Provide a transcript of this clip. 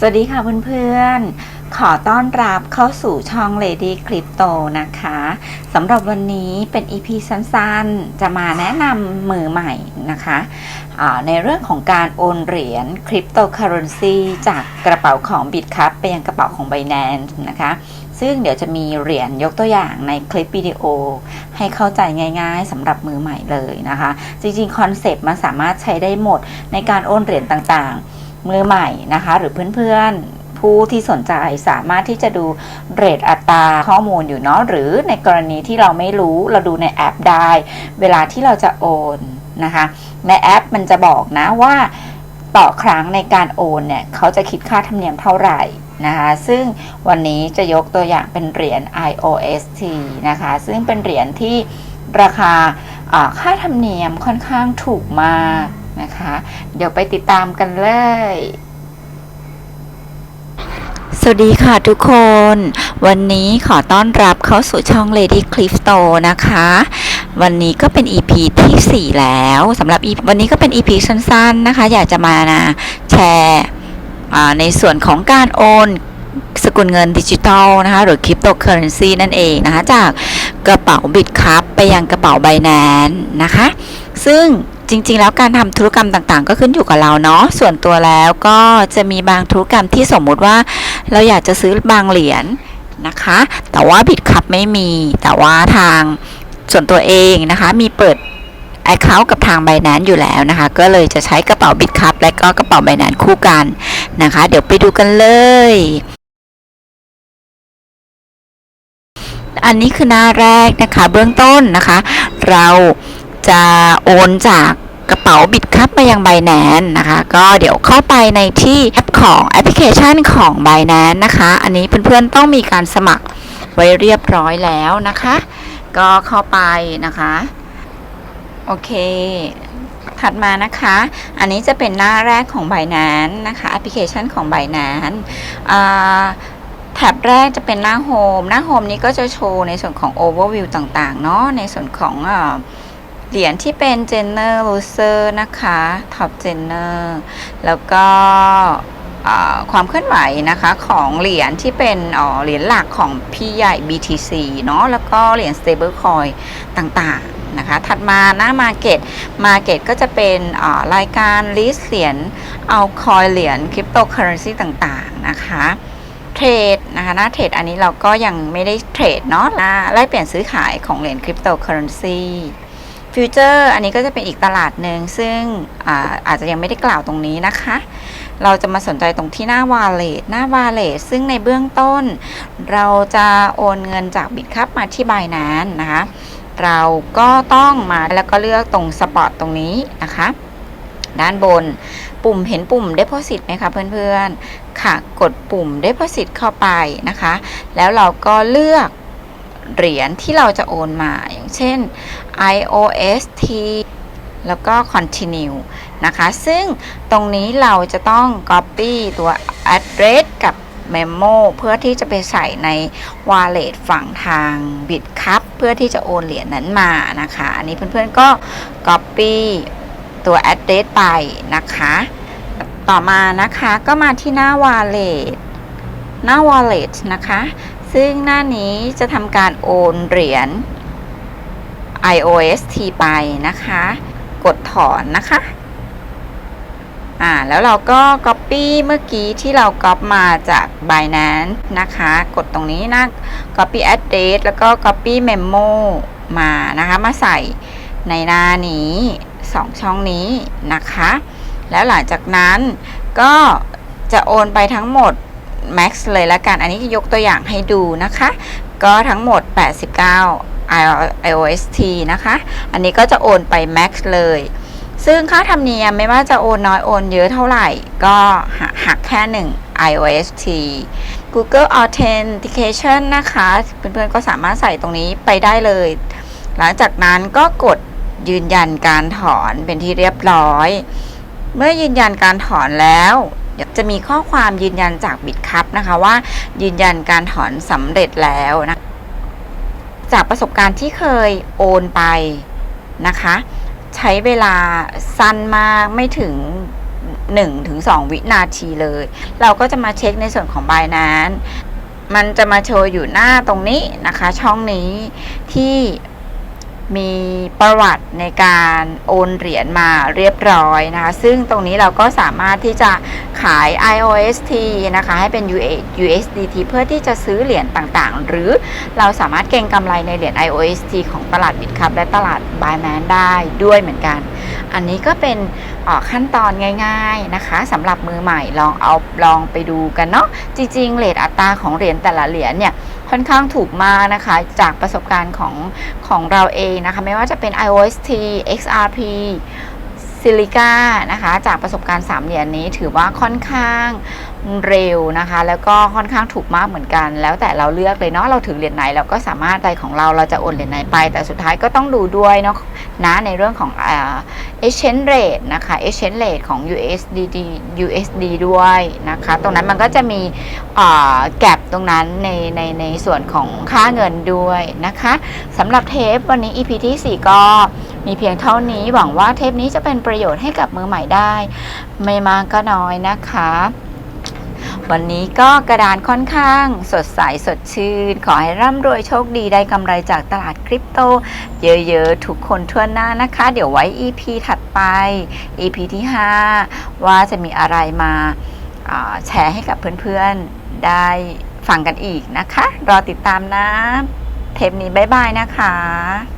สวัสดีค่ะเพื่อนๆ ขอต้อนรับเข้าสู่ช่อง Lady Crypto นะคะสำหรับวันนี้เป็น EP สั้นๆ จะมาแนะนำมือใหม่นะคะในเรื่องของการโอนเหรียญ Cryptocurrency จากกระเป๋าของ Bitcup ไปยังกระเป๋าของ Binance นะคะซึ่งเดี๋ยวจะมีเหรียญยกตัวอย่างในคลิปวิดีโอ ให้เข้าใจง่ายๆสำหรับมือใหม่เลยนะคะ จริงๆ คอนเซปต์มันสามารถใช้ได้หมดในการโอนเหรียญต่างๆ มือใหม่นะคะ หรือเพื่อนๆ ผู้ที่สนใจสามารถที่จะดูเรทอัตราข้อมูลอยู่เนาะหรือในกรณีที่เราไม่รู้เราดูในแอปได้ เวลาที่เราจะโอนนะคะ ในแอปมันจะบอกนะว่าต่อครั้งในการโอนเนี่ยเขาจะคิดค่าธรรมเนียมเท่าไหร่นะคะซึ่งวันนี้จะยกตัวอย่างเป็นเหรียญ IOST นะคะซึ่งเป็นเหรียญที่ราคาอ่าค่าธรรมเนียมค่อนข้างถูกมาก นะคะ เดี๋ยวไปติดตามกันเลย สวัสดีค่ะทุกคน วันนี้ขอต้อนรับเข้าสู่ช่อง Lady Clifto นะคะ วันนี้ก็เป็น EP ที่ 4 แล้วสำหรับ EP วันนี้ก็เป็น EP สั้นๆนะคะ อยากจะมานะแชร์ในส่วนของการโอนสกุลเงินดิจิทัลนะคะ หรือคริปโตเคอเรนซีนั่นเองนะคะ จากกระเป๋าบิตคัพไปยังกระเป๋าไบแนนนะคะ ซึ่ง จริงๆ แล้วการทำธุรกรรมต่างๆ ก็ขึ้นอยู่กับเราเนาะส่วนตัวแล้วก็จะมีบางธุรกรรมที่สมมุติว่า เราอยากจะซื้อบางเหรียญนะคะ แต่ว่าบิตคัพไม่มี แต่ว่าทางส่วนตัวเองนะคะ มีเปิด Account กับทาง b บ n a n c e อยู่แล้วนะคะ ก็เลยจะใช้กระเป๋าบิตคัพและก็กระเป๋า b บ n a n c e คู่กันนะคะ เดี๋ยวไปดูกันเลย อันนี้คือหน้าแรกนะคะ เบื้องต้นนะคะ เรา จะโอนจากกระเป๋าบิตคัพมายัง b บ n a n c e นะคะ ก็เดี๋ยวเข้าไปในที่แอปของแอปพลิเคชันของ b บ n a n c e นะคะ อันนี้เพื่อนๆต้องมีการสมัครไว้เรียบร้อยแล้วนะคะ ก็เข้าไปนะคะ โอเค ถัดมานะคะ อันนี้จะเป็นหน้าแรกของ b บ n a n c e นะคะ แอปพลิเคชันของ b บ n a n c e อ่าแท็บแรกจะเป็นหน้าโฮมหน้าโฮมนี้ก็จะโชว์ในส่วนของ overview ต่างๆ เนาะในส่วนของ เหรียญที่เป็น Jenner Loser นะคะ Top Jenner แล้วก็ความเคลื่อนไหวนะคะของเหรียญที่เป็นเหรียญหลักของพี่ใหญ่ BTC เนาะแล้วก็เหรียญ Stable Coin ต่างๆนะคะ ถัดมาหน้า Market Market ก็จะเป็นรายการ list เหรียญเอาคอยเหรียญ Cryptocurrency ต่างๆนะคะเทรดนะคะหน้าเทรดอันนี้เราก็ยังไม่ได้เทรดเนาะนะแลกเปลี่ยนซื้อขายของเหรียญคริปโตเคอเรนซี ฟิวเจอร์อันนี้ก็จะเป็นอีกตลาดหนึ่งซึ่งอาอาจจะยังไม่ได้กล่าวตรงนี้นะคะ เราจะมาสนใจตรงที่หน้าวาเลตหน้าวาเลตซึ่งในเบื้องต้น เราจะโอนเงินจากบิตคัพมาที่บายนั้นนะคะ เราก็ต้องมาแล้วก็เลือกตรงสปอตตรงนี้นะคะ ด้านบนปุ่มเห็นปุ่ม Deposit ไหมคะเพื่อนๆ ค่ะ กดปุ่ม Deposit เข้าไปนะคะ แล้วเราก็เลือก เหรียญที่เราจะโอนมาอย่างเช่น IOST แล้วก็ Continue นะคะ ซึ่งตรงนี้เราจะต้อง Copy ตัว address กับ Memo เพื่อที่จะไปใส่ใน Wallet ฝั่งทาง Bitcup เพื่อที่จะโอนเหรียญนั้นมานะคะ อันนี้เพื่อนๆก็ Copy ตัว address ไปนะคะ ต่อมานะคะก็มาที่หน้า wallet หน้า wallet นะคะ ซึ่งหน้านี้จะทำการโอนเหรียญ IOST ไปนะคะ กดถอนนะคะ อ่า แล้วเราก็ copy เมื่อกี้ที่เรา copy มาจาก Binance นะคะ กดตรงนี้นะ copy address แล้วก็ copy memo มานะคะ มาใส่ในหน้านี้2ช่องนี้นะคะ แล้วหลังจากนั้นก็จะโอนไปทั้งหมด max เลยละกัน อันนี้ยกตัวอย่างให้ดูนะคะ ก็ทั้งหมด 89 IOST นะคะ อันนี้ก็จะโอนไป max เลย ซึ่งค่าธรรมเนียมไม่ว่าจะโอนน้อยโอนเยอะเท่าไหร่ ก็หักแค่ 1 IOST Google Authentication นะคะ เพื่อนๆก็สามารถใส่ตรงนี้ไปได้เลย หลังจากนั้นก็กดยืนยันการถอนเป็นที่เรียบร้อย เมื่อยืนยันการถอนแล้ว จะมีข้อความยืนยันจากบิตคัพนะคะว่ายืนยันการถอนสำเร็จแล้วนะจากประสบการณ์ที่เคยโอนไปนะคะ ใช้เวลาสั้นมากไม่ถึง1-2วินาทีเลย เราก็จะมาเช็คในส่วนของ Binance มันจะมาโชว์อยู่หน้าตรงนี้นะคะ ช่องนี้ที่ มีประวัติในการโอนเหรียญมาเรียบร้อยนะคะ ซึ่งตรงนี้เราก็สามารถที่จะขาย IOST นะคะ ให้เป็น USDT เพื่อที่จะซื้อเหรียญต่างๆ หรือเราสามารถเก็งกำไรในเหรียญ IOST ของตลาด Bitcup และตลาด Binance ได้ด้วยเหมือนกัน อันนี้ก็เป็นขั้นตอนง่าย ๆนะคะสำหรับมือใหม่ลองเอาลองไปดูกันเนาะจริงๆเลทอัตราของเหรียญแต่ละเหรียญเนี่ย ค่อนข้างถูกมากนะคะ จากประสบการณ์ของของเราเองนะคะ ไม่ว่าจะเป็น IOST XRP ซิลิก้านะคะ จากประสบการณ์3เหรียญนี้ถือว่าค่อนข้างเร็วนะคะ แล้วก็ค่อนข้างถูกมากเหมือนกัน แล้วแต่เราเลือกเลยเนาะเราถือเหรียญไหนเราก็สามารถใจของเราเราจะโอนเหรียญไหนไป แต่สุดท้ายก็ต้องดูด้วยเนาะนะในเรื่องของเอ่า exchange rate นะคะ exchange rate ของ USDD USD ด้วยนะคะ ตรงนั้นมันก็จะมีแกลบตรงนั้นในในในส่วนของค่าเงินด้วยนะคะสำหรับเทปวันนี้ EP ที่ 4 ก็มีเพียงเท่านี้หวังว่าเทปนี้จะเป็นประโยชน์ให้กับมือใหม่ได้ ไม่มากก็น้อยนะคะ วันนี้ก็กระดานค่อนข้างสดใสสดชื่น ขอให้ร่ำรวยโชคดีได้กำไรจากตลาดคริปโต เยอะๆ ทุกคนทั่วหน้านะคะ เดี๋ยวไว้ EP ถัดไป EP ที่ 5 ว่าจะมีอะไรมาาแชร์ให้กับเพื่อนๆได้ฟังกันอีกนะคะ รอติดตามนะ เทปนี้บ๊ายบายนะคะ